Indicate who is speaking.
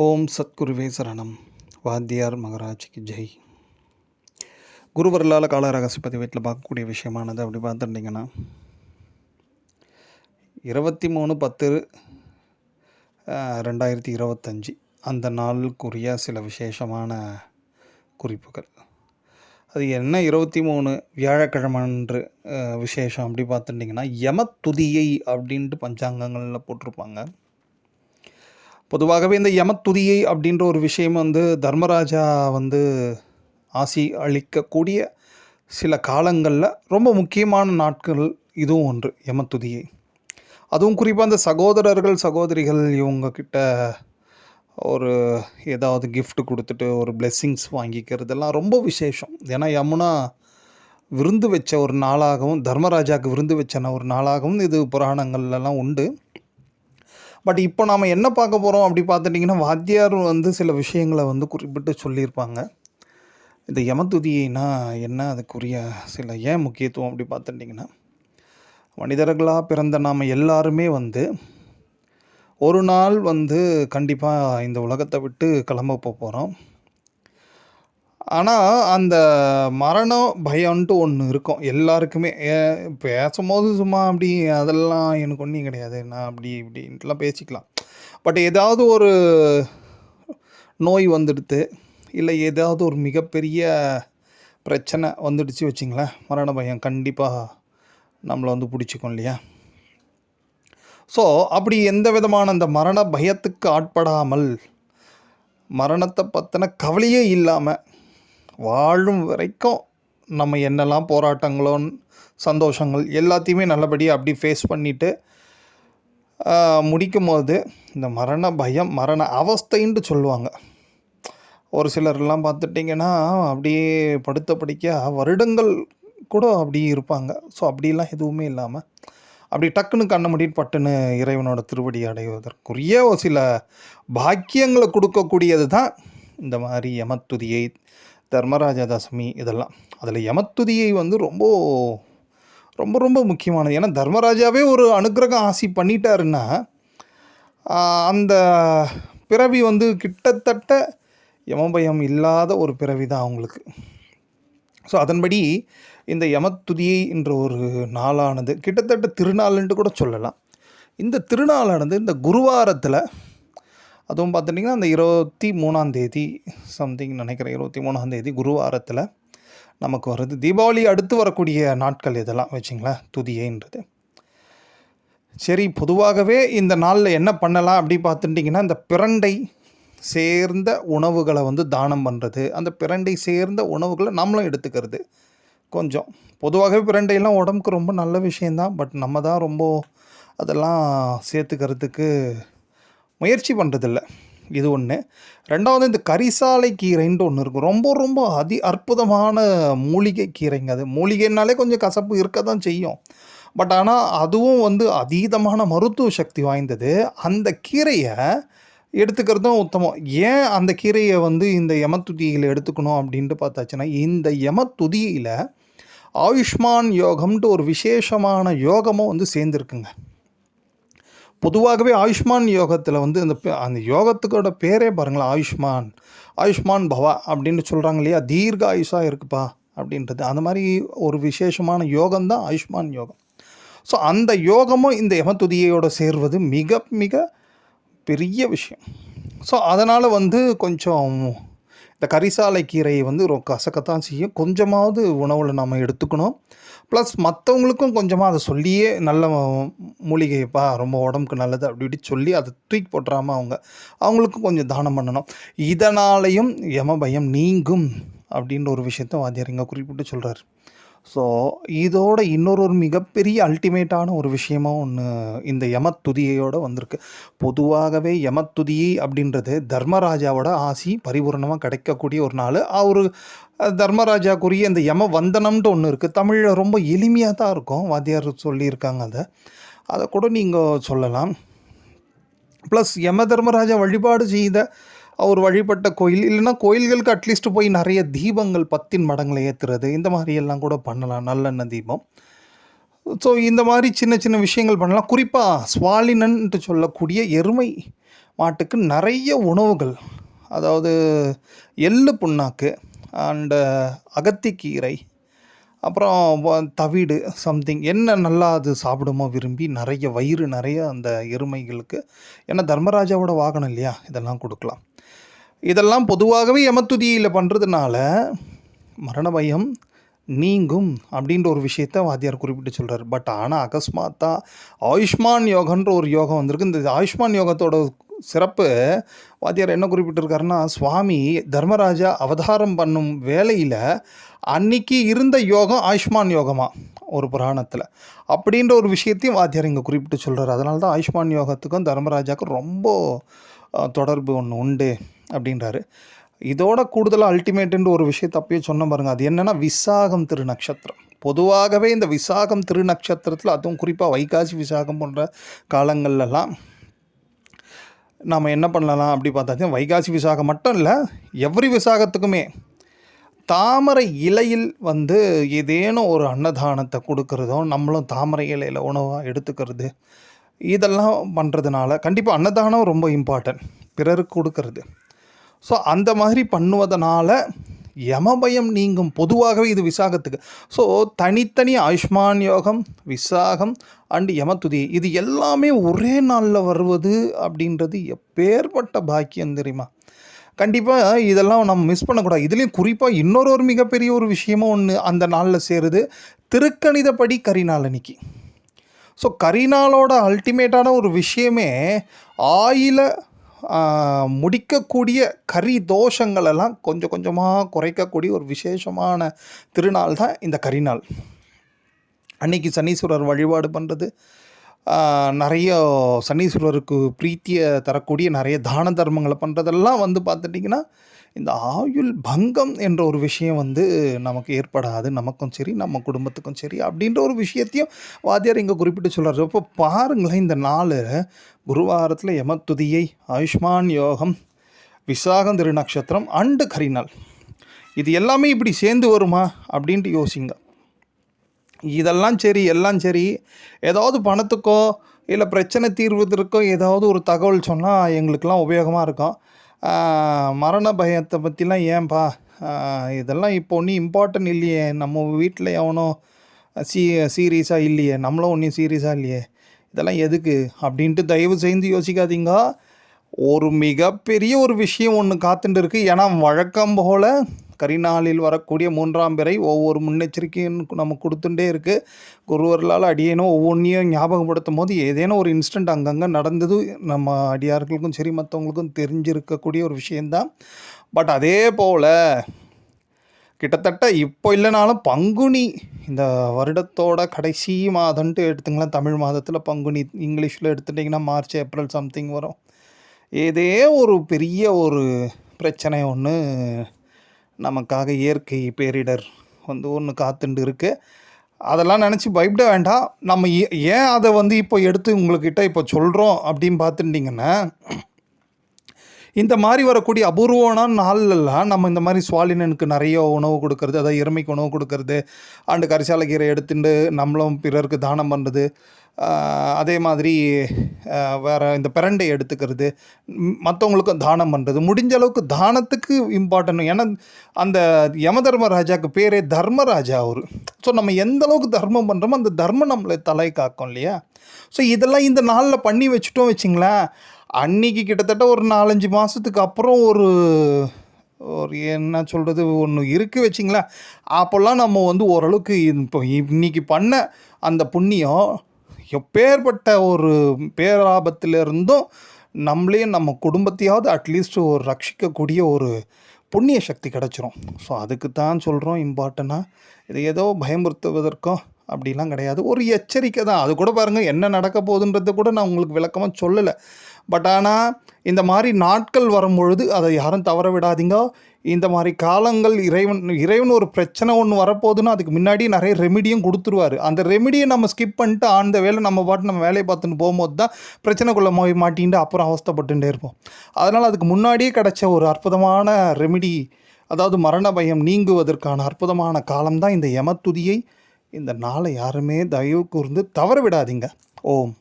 Speaker 1: ஓம் சத்குருவே சரணம். வாத்தியார் மகராஜ்க்கு ஜெய். குருவர்களால் கால ரகசியப்பதி வீட்டில் பார்க்கக்கூடிய விஷயமானது அப்படி பார்த்துட்டிங்கன்னா இருபத்தி மூணு பத்து ரெண்டாயிரத்தி இருபத்தஞ்சி அந்த நாளுக்குரிய சில விசேஷமான குறிப்புகள். அது என்ன இருபத்தி மூணு வியாழக்கிழமன்று விசேஷம் அப்படி பார்த்துட்டிங்கன்னா யமத்துதியை அப்படின்ட்டு பஞ்சாங்கங்களில் போட்டிருப்பாங்க. பொதுவாகவே இந்த யமத்துதியை அப்படின்ற ஒரு விஷயம் வந்து தர்மராஜா வந்து ஆசி அளிக்கக்கூடிய சில காலங்களில் ரொம்ப முக்கியமான நாட்கள் இதுவும் ஒன்று யமத்துதியை. அதுவும் குறிப்பாக அந்த சகோதரர்கள் சகோதரிகள் இவங்கக்கிட்ட ஒரு ஏதாவது கிஃப்ட் கொடுத்துட்டு ஒரு பிளெஸ்ஸிங்ஸ் வாங்கிக்கிறதெல்லாம் ரொம்ப விசேஷம். ஏன்னா யமுனா விருந்து வச்ச ஒரு நாளாகவும் தர்மராஜாவுக்கு விருந்து வச்சன ஒரு நாளாகவும் இது புராணங்கள்லாம் உண்டு. பட் இப்போ நாம் என்ன பார்க்க போகிறோம் அப்படி பார்த்துட்டிங்கன்னா வாத்தியார் வந்து சில விஷயங்களை வந்து குறிப்பிட்டு சொல்லியிருப்பாங்க. இந்த யமதுதினா என்ன அதுக்குரிய சில ஏன் முக்கியத்துவம் அப்படி பார்த்துட்டிங்கன்னா மனிதர்களாக பிறந்த நாம் எல்லாருமே வந்து ஒரு நாள் வந்து கண்டிப்பாக இந்த உலகத்தை விட்டு கிளம்ப போகிறோம் ஆனால் அந்த மரணம் பயம்ன்ட்டு ஒன்று இருக்கும். எல்லாருக்குமே. ஏ- பேசும்போது சும்மா அப்படி அதெல்லாம் எனக்கு ஒன்றும் கிடையாது. நான் அப்படி இப்படின்ட்டுலாம் பேசிக்கலாம். பட் ஏதாவது ஒரு நோய் வந்துடுது. இல்லை ஏதாவது ஒரு மிகப்பெரிய பிரச்சனை வந்துடுச்சு வச்சிங்களேன். மரண பயம் கண்டிப்பாக நம்மளை வந்து பிடிச்சிக்கும் இல்லையா? ஸோ அப்படி எந்த விதமான அந்த மரண பயத்துக்கு ஆட்படாமல் மரணத்தை பற்றின கவலையே இல்லாமல் வாழும் வரைக்கும் நம்ம என்னெல்லாம் போராட்டங்களோ சந்தோஷங்கள் எல்லாத்தையுமே நல்லபடியாக அப்படி ஃபேஸ் பண்ணிவிட்டு முடிக்கும் போது இந்த மரண பயம் மரண அவஸ்தைன்ட்டு சொல்லுவாங்க. ஒரு சிலர்லாம் பார்த்துட்டிங்கன்னா அப்படியே படுத்த படிக்க வருடங்கள் கூட அப்படி இருப்பாங்க. ஸோ அப்படிலாம் எதுவுமே இல்லாமல் அப்படி டக்குன்னு கண்ண முடிட்டு பட்டுன்னு இறைவனோட திருவடி அடைவதற்குரிய ஒரு சில பாக்கியங்களை கொடுக்கக்கூடியது தான் இந்த மாதிரி யமத்துதியை தர்மராஜதசமி இதெல்லாம். அதில் யமத்துதியை வந்து ரொம்ப ரொம்ப ரொம்ப முக்கியமானது. ஏன்னா தர்மராஜாவே ஒரு அனுக்கிரகம் ஆசி பண்ணிட்டாருன்னா அந்த பிறவி வந்து கிட்டத்தட்ட யமபயம் இல்லாத ஒரு பிறவி தான் அவங்களுக்கு. ஸோ அதன்படி இந்த யமத்துதியை என்ற ஒரு நாளானது கிட்டத்தட்ட திருநாள்ன்ட்டு கூட சொல்லலாம். இந்த திருநாளானது இந்த குருவாரத்தில் அதுவும் பார்த்துட்டிங்கன்னா அந்த இருபத்தி மூணாம் தேதி சம்திங் நினைக்கிறேன் இருபத்தி மூணாம் தேதி குருவாரத்தில் நமக்கு வருது. தீபாவளி அடுத்து வரக்கூடிய நாட்கள் இதெல்லாம் வச்சிங்களேன் துதியைன்றது. சரி பொதுவாகவே இந்த நாளில் என்ன பண்ணலாம் அப்படி பார்த்துட்டிங்கன்னா இந்த பிரண்டை சேர்ந்த உணவுகளை வந்து தானம் பண்ணுறது அந்த பிரண்டை சேர்ந்த உணவுகளை நம்மளும் எடுத்துக்கிறது. கொஞ்சம். பொதுவாகவே பிரண்டையெல்லாம் உடம்புக்கு ரொம்ப நல்ல விஷயந்தான் பட் நம்ம தான் ரொம்ப அதெல்லாம் சேர்த்துக்கிறதுக்கு முயற்சி பண்ணுறதில்ல இது ஒன்று ரெண்டாவது இந்த கரிசாலை கீரைன்ட்டு ஒன்று இருக்கும். ரொம்ப ரொம்ப அதி அற்புதமான மூலிகை கீரைங்க அது. மூலிகைனாலே கொஞ்சம் கசப்பு இருக்க தான் செய்யும். பட் ஆனால் அதுவும் வந்து அதீதமான மருத்துவ சக்தி வாய்ந்தது. அந்த கீரையை எடுத்துக்கிறதும் உத்தமம். ஏன் அந்த கீரையை வந்து இந்த யமத்துதியில் எடுத்துக்கணும் அப்படின்ட்டு பார்த்தாச்சுன்னா இந்த யமத்துதியில் ஆயுஷ்மான் யோகம்ன்ட்டு ஒரு விசேஷமான யோகமும் வந்து சேர்ந்துருக்குங்க. பொதுவாகவே ஆயுஷ்மான் யோகத்தில் வந்து அந்த பே- அந்த யோகத்துக்கோட பேரே பாருங்களேன் ஆயுஷ்மான். ஆயுஷ்மான் பவா அப்படின்னு சொல்கிறாங்க இல்லையா? தீர்க்க ஆயுஷாக இருக்குப்பா அப்படின்றது. அந்த மாதிரி ஒரு விசேஷமான யோகம் தான் ஆயுஷ்மான் யோகம். ஸோ அந்த யோகமும் இந்த யமதுதியோட சேர்வது மிக மிக பெரிய விஷயம். ஸோ அதனால் வந்து கொஞ்சம் இந்த கரிசாலை கீரையை வந்து ரொம்ப கசக்கத்தான் செய்யும். கொஞ்சமாவது உணவில் நம்ம எடுத்துக்கணும். ப்ளஸ் மற்றவங்களுக்கும் கொஞ்சமாக அதை சொல்லியே நல்ல மூலிகைப்பா ரொம்ப உடம்புக்கு நல்லது அப்படி இப்படி சொல்லி அதை தூக்கி போட்டுறாமல் அவங்க அவங்களுக்கும் கொஞ்சம் தானம் பண்ணணும். இதனாலையும் யம பயம் நீங்கும் அப்படின்ற ஒரு விஷயத்த வாத்தியார் இங்கே குறிப்பிட்டு சொல்கிறார் ஸோ இதோட இன்னொரு ஒரு மிகப்பெரிய அல்டிமேட்டான ஒரு விஷயமும் ஒன்று இந்த யமத்துதியோடு வந்திருக்கு. பொதுவாகவே யமத்துதி அப்படின்றது தர்மராஜாவோட ஆசி பரிபூரணமாக கிடைக்கக்கூடிய ஒரு நாள். அவர் தர்மராஜாக்குரிய இந்த யம வந்தனம்ன்ட்டு ஒன்று இருக்குது தமிழில் ரொம்ப எளிமையாக தான் இருக்கும். வாத்தியார் சொல்லியிருக்காங்க அதை. அதை கூட நீங்கள் சொல்லலாம். ப்ளஸ் யம தர்மராஜா வழிபாடு செய்த அவர் வழிபட்ட கோயில் இல்லைன்னா கோயில்களுக்கு அட்லீஸ்ட் போய் நிறைய தீபங்கள் பத்தின் மடங்களை ஏற்றுறது இந்த மாதிரி எல்லாம் கூட பண்ணலாம் நல்லெண்ணெய் தீபம். ஸோ இந்த மாதிரி சின்ன சின்ன விஷயங்கள் பண்ணலாம். குறிப்பாக ஸ்வாலினன்ட்டு சொல்லக்கூடிய எருமை மாட்டுக்கு நிறைய உணவுகள் அதாவது எள்ளு புண்ணாக்கு அண்டு அகத்திக்கீரை அப்புறம் தவிடு சம்திங் என்ன நல்லா அது சாப்பிடுமோ விரும்பி நிறைய வயிறு நிறைய அந்த எருமைகளுக்கு. ஏன்னா தர்மராஜாவோட வாகனம் இல்லையா? இதெல்லாம் கொடுக்கலாம். இதெல்லாம் பொதுவாகவே யமத்துதியில் பண்ணுறதுனால மரண பயம் நீங்கும் அப்படின்ற ஒரு விஷயத்த வாத்தியார் குறிப்பிட்டு சொல்கிறார் பட் ஆனால் அகஸ்மாத்தா ஆயுஷ்மான் யோகன்ற ஒரு யோகம் வந்திருக்கு. இந்த ஆயுஷ்மான் யோகத்தோட சிறப்பு வாத்தியார் என்ன குறிப்பிட்டிருக்காருன்னா சுவாமி தர்மராஜா அவதாரம் பண்ணும் வேலையில் அன்னைக்கு இருந்த யோகம் ஆயுஷ்மான் யோகமாக ஒரு புராணத்தில். அப்படின்ற ஒரு விஷயத்தையும் வாத்தியார் இங்கே குறிப்பிட்டு சொல்கிறார் அதனால தான் ஆயுஷ்மான் யோகத்துக்கும் தர்மராஜாவுக்கும் ரொம்ப தொடர்பு ஒன்று உண்டு. அப்படின்றாரு. இதோட கூடுதலாக அல்டிமேட்டுன்ற ஒரு விஷயத்தை அப்பயே சொன்ன பாருங்கள் அது என்னென்னா விசாகம் திருநக்ஷத்திரம் பொதுவாகவே இந்த விசாகம் திருநக்ஷத்திரத்தில் அதுவும் குறிப்பாக வைகாசி விசாகம் போன்ற காலங்கள்லாம் நாம் என்ன பண்ணலாம் அப்படி பார்த்தா வைகாசி விசாகம் மட்டும் இல்லை எவ்ரி விசாகத்துக்குமே தாமரை இலையில் வந்து ஏதேனும் ஒரு அன்னதானத்தை கொடுக்கறதோ நம்மளும் தாமரை இலையில் உணவாக எடுத்துக்கிறது இதெல்லாம் பண்ணுறதுனால கண்டிப்பாக அன்னதானம் ரொம்ப இம்பார்ட்டன்ட் பிறருக்கு கொடுக்கறது. ஸோ அந்த மாதிரி பண்ணுவதனால யமபயம் நீங்கும் பொதுவாகவே இது விசாகத்துக்கு. ஸோ தனித்தனி ஆயுஷ்மான் யோகம் விசாகம் அண்டு யமதுதி இது எல்லாமே ஒரே நாளில் வருவது அப்படின்றது எப்பேற்பட்ட பாக்கியம் தெரியுமா? கண்டிப்பாக இதெல்லாம் நம்ம மிஸ் பண்ணக்கூடாது. இதுலேயும் குறிப்பாக இன்னொரு ஒரு மிகப்பெரிய ஒரு விஷயமும் ஒன்று அந்த நாளில் சேருது. திருக்கணிதப்படி கரிநாள் அன்னைக்கு ஸோ கரிநாளோட அல்டிமேட்டான ஒரு விஷயமே ஆயில முடிக்கக்கூடிய கரி தோஷங்களெல்லாம் கொஞ்சம் கொஞ்சமாக குறைக்கக்கூடிய ஒரு விசேஷமான திருநாள் தான் இந்த கரிநாள். அன்னைக்கு சனீஸ்வரர் வழிபாடு பண்ணுறது நிறைய சனீஸ்வரருக்கு பிரீத்தியை தரக்கூடிய நிறைய தான தர்மங்களை பண்ணுறதெல்லாம் வந்து பார்த்துட்டிங்கன்னா இந்த ஆயுள் பங்கம் என்ற ஒரு விஷயம் வந்து நமக்கு ஏற்படாது. நமக்கும் சரி நம்ம குடும்பத்துக்கும் சரி அப்படின்ற ஒரு விஷயத்தையும் வாத்தியார் இங்கே குறிப்பிட்டு சொல்கிறார் இப்போ பாருங்களேன் இந்த நாள் குருவாரத்தில் யமத்துதியை ஆயுஷ்மான் யோகம் விசாகம் திருநக்ஷத்திரம் அண்டு கரிநாள். இது எல்லாமே இப்படி சேர்ந்து வருமா அப்படின்ட்டு யோசிங்க. இதெல்லாம் சரி எல்லாம் சரி ஏதாவது பணத்துக்கோ இல்லை பிரச்சனை தீர்வதற்கோ ஏதாவது ஒரு தகவல் சொன்னால் எங்களுக்கெல்லாம் உபயோகமாக இருக்கும். மரண பயத்தை பற்றிலாம் ஏன்பா? இதெல்லாம் இப்போ ஒன்றும் இம்பார்ட்டன்ட் இல்லையே. நம்ம வீட்டில் எவனோ சீ சீரியஸாக இல்லையே. நம்மளும் ஒன்றும் சீரியஸாக இல்லையே. இதெல்லாம் எதுக்கு? அப்படின்ட்டு தயவு செய்து யோசிக்காதீங்க. ஒரு மிகப்பெரிய ஒரு விஷயம் ஒன்று காத்துட்டு இருக்குது ஏன்னா வழக்கம் போல் கரிநாளில் வரக்கூடிய மூன்றாம் பிறை ஒவ்வொரு முன்னெச்சரிக்கையும் நம்ம கொடுத்துட்டே இருக்குது குருவர்களால் அடியேனும் ஒவ்வொன்றையும் ஞாபகப்படுத்தும் போது ஏதேனும் ஒரு இன்ஸ்டன்ட் அங்கங்கே நடந்தது நம்ம அடியார்களுக்கும் சரி மற்றவங்களுக்கும் தெரிஞ்சிருக்கக்கூடிய ஒரு விஷயந்தான் பட் அதே போல் கிட்டத்தட்ட இப்போ இல்லைனாலும் பங்குனி இந்த வருடத்தோட கடைசி மாதம்ன்ட்டு எடுத்துங்களேன் தமிழ் மாதத்தில் பங்குனி இங்கிலீஷில் எடுத்துட்டிங்கன்னா மார்ச் ஏப்ரல் சம்திங் வரும். ஏதே ஒரு பெரிய ஒரு பிரச்சனை ஒன்று நமக்காக இயற்கை பேரிடர் வந்து ஒன்று காத்துண்டு இருக்கு அதெல்லாம் நினச்சி பயப்பட வேண்டாம் நம்ம ஏ- ஏன் அதை வந்து இப்போ எடுத்து உங்கள்கிட்ட இப்போ சொல்கிறோம் அப்படின்னு பார்த்துட்டிங்கன்னா இந்த மாதிரி வரக்கூடிய அபூர்வமான நாள்லலாம் நம்ம இந்த மாதிரி சுவாலினனுக்கு நிறைய உணவு கொடுக்கறது அதாவது எருமைக்கு உணவு கொடுக்கறது அண்டு கரிசால கீரை எடுத்துட்டு நம்மளும் பிறருக்கு தானம் பண்ணுறது அதே மாதிரி வேறு இந்த பிரண்டை எடுத்துக்கிறது மற்றவங்களுக்கும் தானம் பண்ணுறது முடிஞ்ச அளவுக்கு தானத்துக்கு இம்பார்ட்டன்ட் ஏன்னா அந்த யமதர்மராஜாக்கு பேரே தர்மராஜா அவர். ஸோ நம்ம எந்த அளவுக்கு தர்மம் பண்ணுறோமோ அந்த தர்மம் நம்மளை தலை காக்கும் இல்லையா? ஸோ இதெல்லாம் இந்த நாளில் பண்ணி வச்சுட்டோம் வச்சிங்களேன் அன்னைக்கு கிட்டத்தட்ட ஒரு நாலஞ்சு மாதத்துக்கு அப்புறம் ஒரு ஒரு என்ன சொல்கிறது ஒன்று இருக்குது வச்சிங்களேன். அப்போல்லாம் நம்ம வந்து ஓரளவுக்கு இப்போ இன்னைக்கு பண்ண அந்த புண்ணியம் எப்பேற்பட்ட ஒரு பேராபத்திலிருந்தும் நம்மளையும் நம்ம குடும்பத்தையாவது அட்லீஸ்ட் ஒரு ரட்சிக்கக்கூடிய ஒரு புண்ணிய சக்தி கிடச்சிரும். ஸோ அதுக்கு தான் சொல்கிறோம் இம்பார்ட்டனாக இது ஏதோ பயமுறுத்துவதற்கும் அப்படிலாம் கிடையாது. ஒரு எச்சரிக்கை தான். அது கூட பாருங்கள் என்ன நடக்க போகுதுன்றதை கூட நான் உங்களுக்கு விளக்கமாக சொல்லலை. பட் ஆனால் இந்த மாதிரி நாட்கள் வரும்பொழுது அதை யாரும் தவற விடாதீங்க. இந்த மாதிரி காலங்கள் இறைவன் இறைவன் ஒரு பிரச்சனை ஒன்று வரப்போகுதுன்னா அதுக்கு முன்னாடி நிறைய ரெமிடியும் கொடுத்துருவாரு. அந்த ரெமிடியை நம்ம ஸ்கிப் பண்ணிட்டு அந்த வேலை நம்ம பாட்டு நம்ம வேலையை பார்த்துட்டு போகும்போது தான் பிரச்சனைக்குள்ளே போய் மாட்டின்ட்டு அப்புறம் அவஸ்தப்பட்டுட்டே இருப்போம். அதனால் அதுக்கு முன்னாடியே கிடச்ச ஒரு அற்புதமான ரெமிடி அதாவது மரண பயம் நீங்குவதற்கான அற்புதமான காலம்தான் இந்த யமத்துதியை. இந்த நாளை யாருமே தயவு கூர்ந்து தவற விடாதீங்க ஓம்.